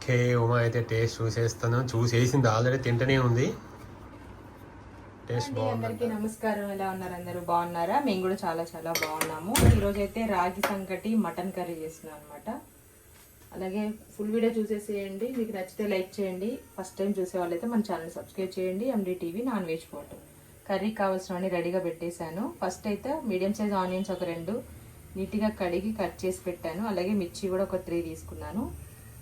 Okay Uma అయితే taste చూసేస్తాను. చూసేసింది ఆల్రెడీ తింటూనే ఉంది. టేస్ట్ అందరికీ నమస్కారం. ఎలా ఉన్నారు అందరూ? బాగున్నారా? మేము కూడా చాలా చాలా బాగున్నాము. ఈరోజు అయితే రాగి సంకటి మటన్ కర్రీ చేస్తున్నాం అనమాట అలాగే ఫుల్ వీడియో చూసేసేయండి. మీకు నచ్చితే లైక్ చేయండి. ఫస్ట్ టైం చూసే వాళ్ళైతే మన ఛానల్ సబ్స్క్రైబ్ చేయండి. MD TV non veg photo curry కావాల్సినవన్నీ రెడీగా పెట్టేశాను. ఫస్ట్ అయితే మీడియం సైజ్ ఆనియన్స్ ఒక రెండు. నీట్గా కడిగి కట్ చేసి పెట్టాను. అలాగే మిర్చి కూడా ఒక త్రీ తీసుకున్నాను.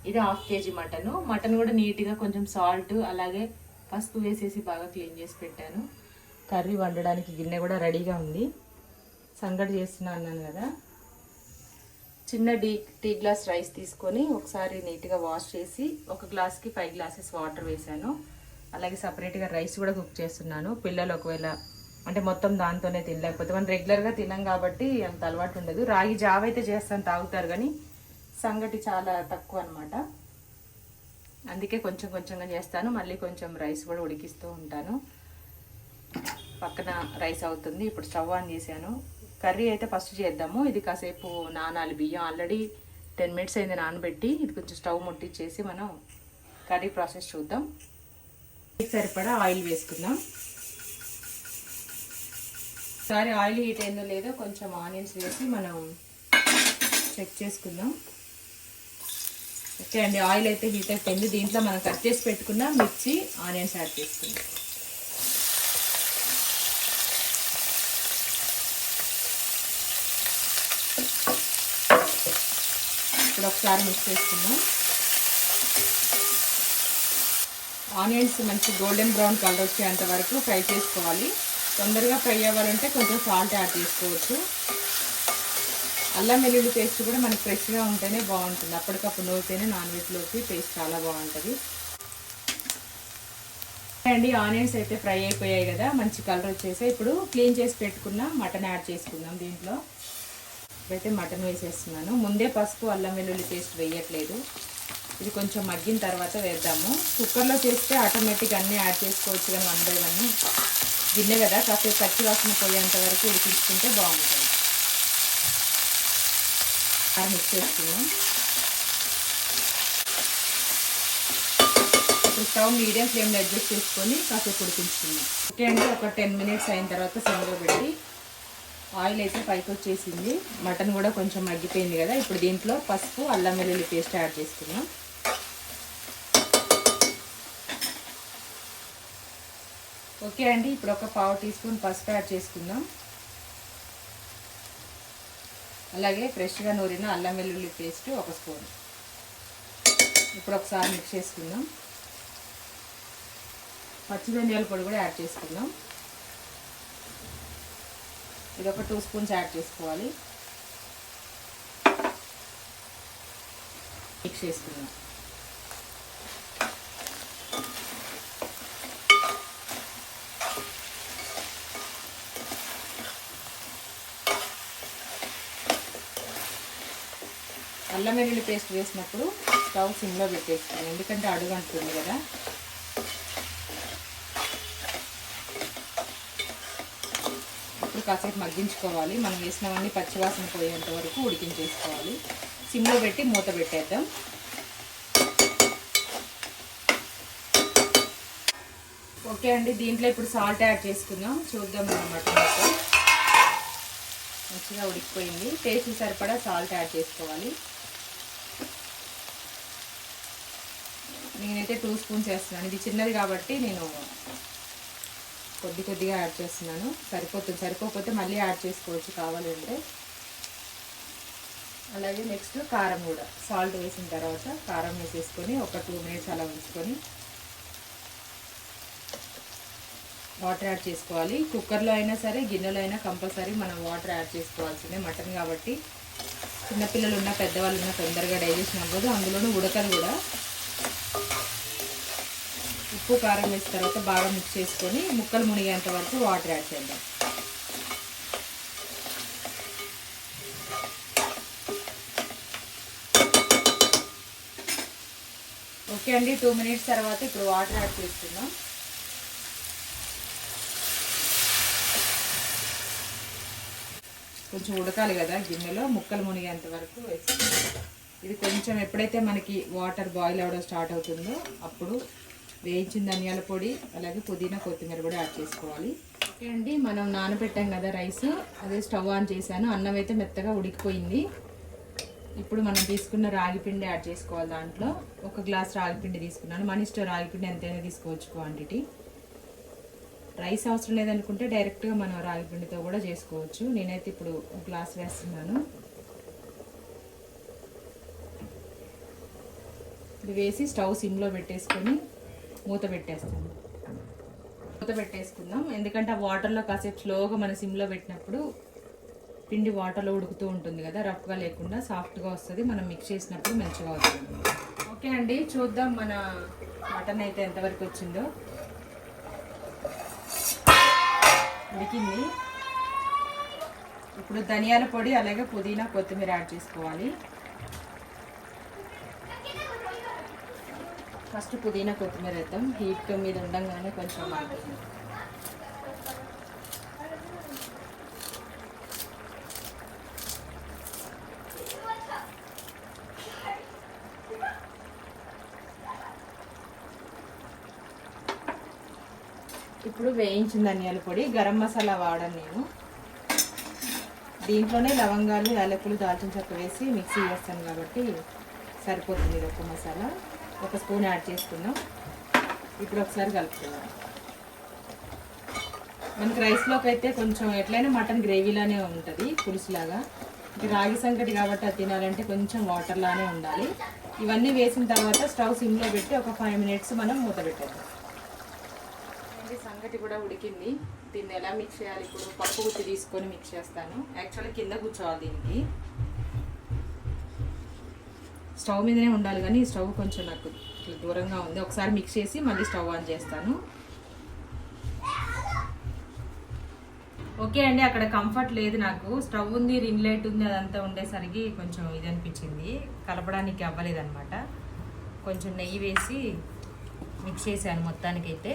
ఇది హాఫ్ కేజీ మటన్. మటన్ కూడా నీట్గా కొంచెం సాల్ట్ అలాగే పసుపు వేసేసి బాగా క్లీన్ చేసి పెట్టాను. కర్రీ వండడానికి గిన్నె కూడా రెడీగా ఉంది. సంగటి చేస్తున్నా అన్నాను కదా. చిన్న డీ టీ గ్లాస్ రైస్ తీసుకొని ఒకసారి నీట్గా వాష్ చేసి ఒక గ్లాస్కి ఫైవ్ గ్లాసెస్ వాటర్ వేసాను అలాగే సపరేట్గా రైస్ కూడా కుక్ చేస్తున్నాను. పిల్లలు ఒకవేళ అంటే మొత్తం దాంతోనే తినలేకపోతే మనం రెగ్యులర్గా తినం కాబట్టి అంత అలవాటు ఉండదు. రాగి జావ అయితే చేస్తాను తాగుతారు కానీ సంగటి చాలా తక్కువ అనమాట అందుకే కొంచెం కొంచెంగా చేస్తాను. మళ్ళీ కొంచెం రైస్ కూడా ఉడికిస్తూ ఉంటాను. పక్కన రైస్ అవుతుంది. ఇప్పుడు స్టవ్ ఆన్ చేశాను. కర్రీ అయితే ఫస్ట్ చేద్దాము. ఇది కాసేపు నానాలి బియ్యం. ఆల్రెడీ టెన్ మినిట్స్ అయింది నానబెట్టి. ఇది కొంచెం స్టవ్ ముట్టించేసి మనం కర్రీ ప్రాసెస్ చూద్దాం. సరిపడా ఆయిల్ వేసుకుందాం. ఒకసారి ఆయిల్ హీట్ అయిందో లేదో కొంచెం ఆనియన్స్ వేసి మనం చెక్ చేసుకుందాం. ఓకే అండి ఆయిల్ అయితే హీట్ అయిపోయింది. దీంట్లో మనం కట్ చేసి పెట్టుకున్న మిర్చి ఆనియన్స్ యాడ్ చేసుకుందాం. ఇప్పుడు ఒకసారి మిక్స్ చేసుకుందాం. ఆనియన్స్ మంచి గోల్డెన్ బ్రౌన్ కలర్ వచ్చేంత వరకు ఫ్రై చేసుకోవాలి. తొందరగా ఫ్రై అవ్వాలంటే కొంచెం సాల్ట్ యాడ్ చేసుకోవచ్చు. అల్లం వెల్లుల్లి పేస్ట్ కూడా మనకి ఫ్రెష్గా ఉంటేనే బాగుంటుంది. అప్పటికప్పుడు నూరితేనే నాన్ వెజ్లోకి పేస్ట్ చాలా బాగుంటుంది. అండి ఆనియన్స్ అయితే ఫ్రై అయిపోయాయి కదా మంచి కలర్ వచ్చేసి ఇప్పుడు క్లీన్ చేసి పెట్టుకున్న మటన్ యాడ్ చేసుకుందాం దీంట్లో. ఇప్పుడైతే మటన్ వేసేస్తున్నాను. ముందే పసుపు అల్లం వెల్లుల్లి పేస్ట్ వేయట్లేదు. ఇది కొంచెం మగ్గిన తర్వాత వేద్దాము. కుక్కర్లో చేస్తే ఆటోమేటిక్ అన్నీ యాడ్ చేసుకోవచ్చు కానీ వన్ బై వన్. గిన్నె కదా కాసేపు పచ్చి వాసన పోయేంత వరకు ఉడికించుకుంటే బాగుంటుంది. అది మిక్స్ చేసుకున్నాం ఇప్పుడు స్టవ్ మీడియం ఫ్లేమ్లో అడ్జస్ట్ చేసుకొని కాసేపు ఉడికించుకున్నాం ఓకే అంటే ఒక టెన్ మినిట్స్ అయిన తర్వాత సిమ్లో పెట్టి ఆయిల్ అయితే పైకి వచ్చేసింది. మటన్ కూడా కొంచెం మగ్గిపోయింది కదా ఇప్పుడు దీంట్లో పసుపు అల్లం వెల్లుల్లి పేస్ట్ యాడ్ చేసుకున్నాం ఓకే అండి ఇప్పుడు ఒక పావు టీ స్పూన్ పసుపు యాడ్ చేసుకుందాం. అలాగే ఫ్రెష్గా నూరిన అల్లం వెల్లుల్లి పేస్ట్ ఒక స్పూన్. ఇప్పుడు ఒకసారి మిక్స్ చేసుకుందాం. పచ్చి ధనియాల పొడి కూడా యాడ్ చేసుకుందాం. ఇది ఒక టూ స్పూన్స్ యాడ్ చేసుకోవాలి. మిక్స్ చేసుకుందాం. అల్లం వెల్లుల్లి పేస్ట్ వేసినప్పుడు స్టవ్ సిమ్లో పెట్టేస్తాను ఎందుకంటే అడుగు అంటుంది కదా. ఇప్పుడు కాసేపు మగ్గించుకోవాలి. మనం వేసినవన్నీ పచ్చివాసన పోయేంత వరకు ఉడికించేసుకోవాలి. సిమ్లో పెట్టి మూత పెట్టేద్దాం. ఓకే అండి దీంట్లో ఇప్పుడు సాల్ట్ యాడ్ చేసుకుందాం. చూద్దాం అనమాట మంచిగా ఉడికిపోయింది. టేస్ట్ సరిపడా సాల్ట్ యాడ్ చేసుకోవాలి. నేనైతే టూ స్పూన్స్ వేస్తున్నాను. ఇది చిన్నది కాబట్టి నేను కొద్ది కొద్దిగా యాడ్ చేస్తున్నాను. సరిపోతుంది. సరిపోకపోతే మళ్ళీ యాడ్ చేసుకోవచ్చు కావాలంటే అలాగే నెక్స్ట్ కారం కూడా. సాల్ట్ వేసిన తర్వాత కారం వేసేసుకొని ఒక టూ మినిట్స్ అలా ఉంచుకొని వాటర్ యాడ్ చేసుకోవాలి. కుక్కర్లో అయినా సరే గిన్నెలో అయినా కంపల్సరీ మనం వాటర్ యాడ్ చేసుకోవాల్సిందే. మటన్ కాబట్టి చిన్నపిల్లలు ఉన్న పెద్దవాళ్ళు ఉన్న తొందరగా డైజెషన్ అవ్వదు. అందులోనూ ఉడకలు కూడా ఉప్పు కారం వేసిన తర్వాత బాగా మిక్స్ చేసుకొని ముక్కలు మునిగేంత వరకు వాటర్ యాడ్ చేద్దాం. ఓకే అండి టూ మినిట్స్ తర్వాత ఇప్పుడు వాటర్ యాడ్ చేస్తున్నాం. కొంచెం ఉడకాలి కదా గిన్నెలో ముక్కలు మునిగేంత వరకు వేసి. ఇది కొంచెం ఎప్పుడైతే మనకి వాటర్ బాయిల్ అవ్వడం స్టార్ట్ అవుతుందో అప్పుడు వేయించిన ధనియాల పొడి అలాగే పుదీనా కొత్తిమీర కూడా యాడ్ చేసుకోవాలి. ఓకే అండి మనం నానబెట్టాం కదా రైస్ అదే స్టవ్ ఆన్ చేశాను. అన్నం అయితే మెత్తగా ఉడికిపోయింది. ఇప్పుడు మనం తీసుకున్న రాగిపిండి యాడ్ చేసుకోవాలి దాంట్లో. ఒక గ్లాస్ రాగిపిండి తీసుకున్నాను. మన ఇష్టం రాగిపిండి ఎంతైనా తీసుకోవచ్చు క్వాంటిటీ రైస్ అవసరం లేదనుకుంటే డైరెక్ట్గా మనం రాగిపిండితో కూడా చేసుకోవచ్చు. నేనైతే ఇప్పుడు ఒక గ్లాస్ వేస్తున్నాను. ఇది వేసి స్టవ్ సిమ్లో పెట్టేసుకొని మూత పెట్టేస్తాను. మూత పెట్టేసుకుందాం. ఎందుకంటే ఆ వాటర్లో కాసేపు స్లోగా మన సిమ్లో పెట్టినప్పుడు పిండి వాటర్లో ఉడుకుతూ ఉంటుంది కదా రఫ్గా లేకుండా సాఫ్ట్గా వస్తుంది. మనం మిక్స్ చేసినప్పుడు మంచిగా అవుతుంది. ఓకే అండి చూద్దాం మన మటన్ అయితే ఎంతవరకు వచ్చిందో. ఉడికింది. ఇప్పుడు ధనియాల పొడి అలాగే పుదీనా కొత్తిమీర యాడ్ చేసుకోవాలి. ఫస్ట్ పుదీనా కొత్తిమీర వేద్దాం. హీట్ మీద ఉండంగానే కొంచెం మాగుతుంది ఇప్పుడు వేయించిన ధనియాల పొడి గరం మసాలా వాడాను నేను. దీంట్లోనే లవంగాలు యాలకులు దాల్చిన చెక్క వేసి మిక్సీ చేస్తాను కాబట్టి సరిపోతుంది ఇది ఒక మసాలా. ఒక స్పూన్ యాడ్ చేసుకుందాం. ఇప్పుడు ఒకసారి కలుపుకుందాం. మనకి రైస్లోకి అయితే కొంచెం ఎట్లయినా మటన్ గ్రేవీలానే ఉంటుంది పులుసులాగా. ఇంకా రాగి సంకటి కాబట్టి అది తినాలంటే కొంచెం వాటర్లానే ఉండాలి. ఇవన్నీ వేసిన తర్వాత స్టవ్ సిమ్లో పెట్టి ఒక ఫైవ్ మినిట్స్ మనం మూత పెట్టేద్దాం. సంగటి కూడా ఉడికింది. దీన్ని ఎలా మిక్స్ చేయాలి? ఇప్పుడు పప్పు గుత్తి తీసుకొని మిక్స్ చేస్తాను. యాక్చువల్లీ కింద కూర్చోవాలి దీనికి. స్టవ్ మీదనే ఉండాలి కానీ స్టవ్ కొంచెం నాకు ఇట్లా దూరంగా ఉంది. ఒకసారి మిక్స్ చేసి మళ్ళీ స్టవ్ ఆన్ చేస్తాను. ఓకే అండి అక్కడ కంఫర్ట్ లేదు నాకు. స్టవ్ ఉంది రిన్ లైట్ ఉంది అదంతా ఉండేసరికి కొంచెం ఇది అనిపించింది. కలపడానికి అవ్వలేదు అనమాట కొంచెం నెయ్యి వేసి మిక్స్ చేశాను మొత్తానికైతే.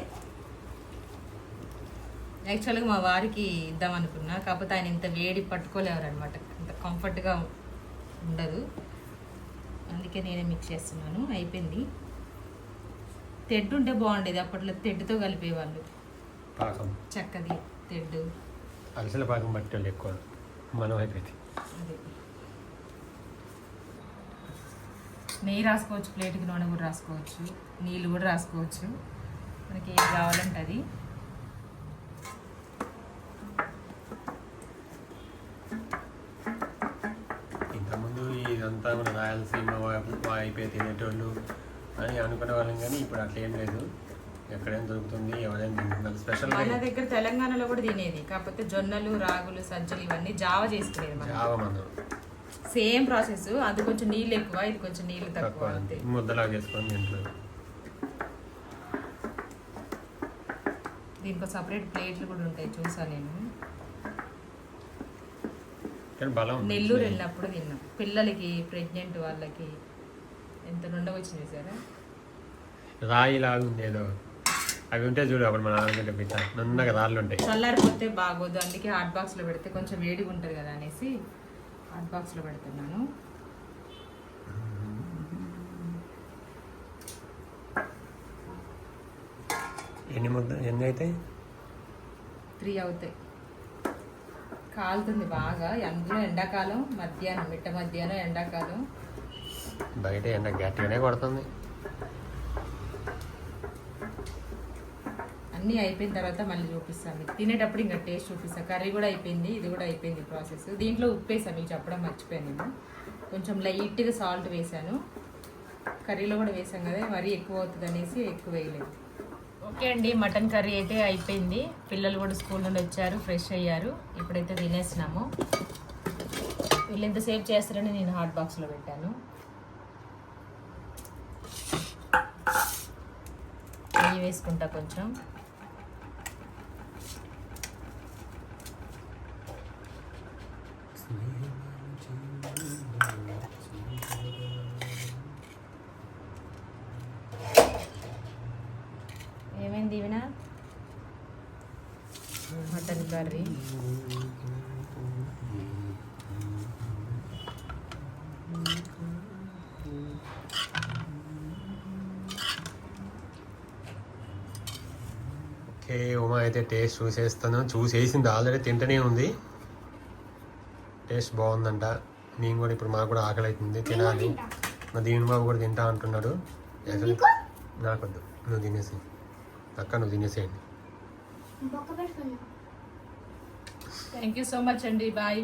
యాక్చువల్గా మా వారికి ఇద్దాం అనుకున్నా కాకపోతే ఆయన ఇంత వేడి పట్టుకోలేవరు అనమాట ఇంత కంఫర్ట్గా ఉండదు. అందుకే నేనే మిక్స్ చేస్తున్నాను. అయిపోయింది. తెడ్డు ఉంటే బాగుండేది. అప్పట్లో తెడ్డుతో కలిపేవాళ్ళు. పాకం. చక్కది తెడ్డు. అలసల పాకం బట్టి వాళ్ళు ఎక్కువ. మనం అయిపోయింది అదే. నెయ్యి రాసుకోవచ్చు ప్లేట్కి నూనె కూడా రాసుకోవచ్చు నీళ్ళు కూడా రాసుకోవచ్చు. మనకి ఏది కావాలంటే అది. ఇంతకుముందు ఇదంతా మన రాయలసీమ వా- వైపే తినేటోళ్ళు అని అనుకునే వాళ్ళం కానీ ఇప్పుడు అట్లా ఏం లేదు. ఎక్కడైనా దొరుకుతుంది ఎవరైనా తింటున్నారు. స్పెషల్గా మన దగ్గర తెలంగాణలో కూడా తినేది. కాకపోతే జొన్నలు రాగులు సజ్జలు ఇవన్నీ జావ చేసుకునేది జావ మనం సేమ్ ప్రాసెస్. అది కొంచెం నీళ్ళు ఎక్కువ ఇది కొంచెం నీళ్ళు తక్కువ అంతే. ముద్దలాగా చేసుకొని ఇంట్లో దీనికి సపరేట్ ప్లేట్లు కూడా ఉంటాయి. చూసా నేను. నెల్లూరు వెళ్ళినప్పుడు తిన్నాం. పిల్లలకి ప్రెగ్నెంట్ వాళ్ళకి. ఎంత నుండగా వచ్చింది సారా? రాయి లాగా ఉంది ఏదో అవి ఉంటే చూడు అప్పుడు మన ఆరోగ్యంలో పెట్టా నున్నగా రాళ్ళు ఉంటాయి. చల్లారిపోతే బాగోదు. అందుకే హాట్ బాక్స్లో పెడితే కొంచెం వేడిగా ఉంటుంది కదా అనేసి హాట్ బాక్స్లో పెడుతున్నాను. ఎన్ని ముద్ద ఎన్ని అయితే? త్రీ అవుతాయి. కాలుతుంది బాగా. అందులో ఎండాకాలం మధ్యాహ్నం మిట్ట మధ్యాహ్నం ఎండాకాలం. బయట ఎండ గట్టిగానే కొడుతుంది. అన్నీ అయిపోయిన తర్వాత మళ్ళీ చూపిస్తాను. మీకు తినేటప్పుడు ఇంకా టేస్ట్ చూపిస్తాను కర్రీ కూడా అయిపోయింది ఇది కూడా అయిపోయింది ప్రాసెస్. దీంట్లో ఉప్పు వేసాను మీకు చెప్పడం మర్చిపోయాను నేను. కొంచెం లైట్గా సాల్ట్ వేసాను. కర్రీలో కూడా వేసాం కదా మరీ ఎక్కువ అవుతుంది అనేసి ఎక్కువ వేయలేదు. ఓకే అండి మటన్ కర్రీ అయితే అయిపోయింది. పిల్లలు కూడా స్కూల్ నుండి వచ్చారు ఫ్రెష్ అయ్యారు. ఇప్పుడైతే తినేసినాము. వీళ్ళు ఎంతసేపు చేస్తారని నేను హాట్ బాక్స్లో పెట్టాను. నెయ్యి వేసుకుంటా కొంచెం ఏమైంది ఈవిన మటన్ కర్రీ అయితే టేస్ట్ చూసేస్తాను. చూసేసింది ఆల్రెడీ తింటూనే ఉంది. టేస్ట్ బాగుందంట. మేము కూడా ఇప్పుడు మాకు కూడా ఆకలి అవుతుంది తినాలి. మా దీని బాబు కూడా తింటా అంటున్నాడు. నాకొద్దు. నువ్వు తినేసి అక్క నువ్వు తినేసేయండి థ్యాంక్ యూ సో మచ్ అండి బాయ్